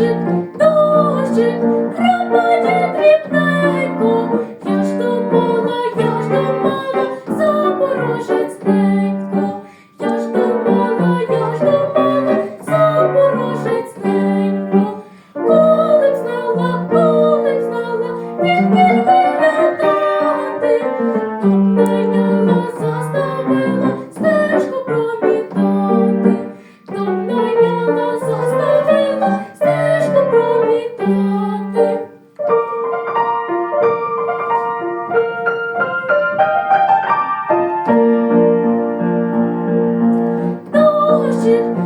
дощик, дощик, крапає дрібненько, я ж думала, я ж думала, запорожа. 주